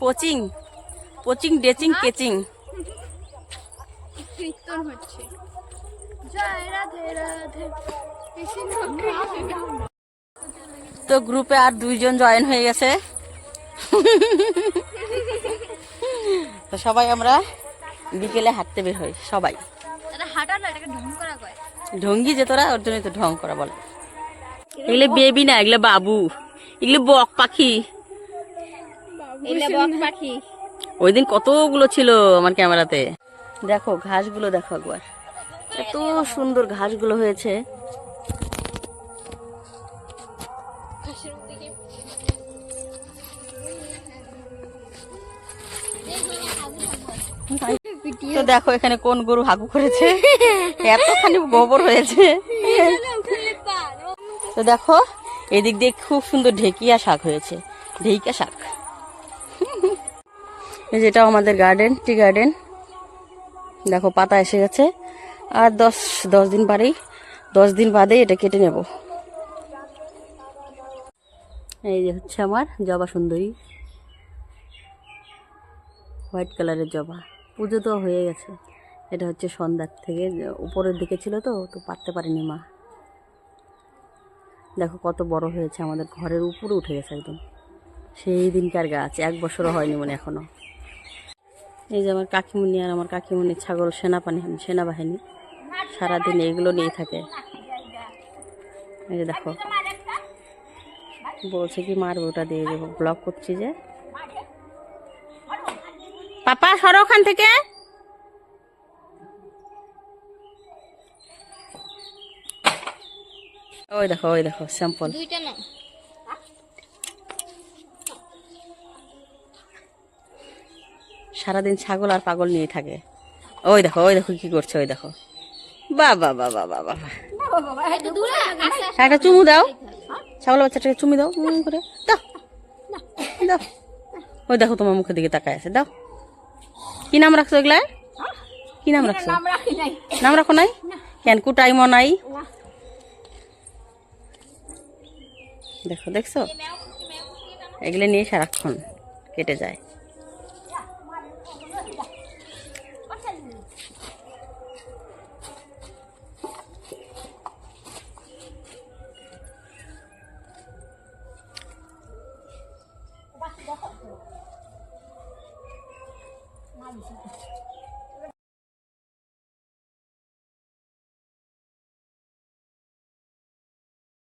Coaching coaching ডেচিং কেচিং। কীর্তন হচ্ছে। জয় রাধে রাধে। তো গ্রুপে আর দুইজন জয়েন হয়ে গেছে। তো সবাই আমরা বিকেলে হাঁটতে বের হই সবাই। ঢঙ্গি যে তোরা ওর জন্যই তো ঢং করা বলে। এগুলো বেবি না এগুলো বাবু। এগুলো বক পাখি। পাখি। ওই দিন কতগুলো ছিল আমার ক্যামেরাতে? দেখো ঘাসগুলো দেখো একবার। এত সুন্দর ঘাসগুলো হয়েছে। তো দেখো এখানে কোন গরু হাগু করেছে। এতখানি গোবর হয়েছে। তো দেখো এদিক দিয়ে খুব সুন্দর ঢেকিয়া শাক হয়েছে। ঢেকিয়া শাক। এই যেটা আমাদের গার্ডেন টি গার্ডেন দেখো, পাতা এসে গেছে। আর দশ দশ দিন পরেই দশ দিন বাদে এটা কেটে নেব। এই যে হচ্ছে আমার জবা সুন্দরী। হোয়াইট কালারের জবা। পুজো তো হয়ে গেছে। এটা হচ্ছে সন্ধ্যার থেকে, উপরের দিকে ছিল তো তো পারতে পারিনি মা। দেখো, কত বড় হয়েছে আমাদের ঘরের উপরে উঠে গেছে একদম। সেই দিনকার গাছ, এক বছরও হয়নি মনে এখনও। এই যে আমার কাকিমুনি আর আমার কাকিমুনি ছাগল, সেনাপানি সেনাবাহিনী সারাদিন এগুলো নিয়ে থাকে। এই যে দেখো। বলছে কি, মারবে ওটা দিয়ে দেবো। ব্লক করছি যে। পাপা, সরো ওখান থেকে। ওই দেখো ওই দেখো স্যাম্পল দুইটা না সারাদিন ছাগল আর পাগল নিয়ে থাকে। ওই দেখো ওই দেখো কি করছে, ওই দেখো। বা বা বা বা বা বা একটু চুমু দাও। ছাগল বাচ্চাটাকে চুমি দাও করে। দাও। দাও। ওই দেখো তোমার মুখের দিকে তাকায় আছে। দাও। কি নাম রাখছো এগুলা কি নাম রাখছো? নাম রাখো নাই? কেন, কুটাইমো নাই? দেখো, দেখছ? এগুলো নিয়ে সারাক্ষণ কেটে যায়। 妈，你说。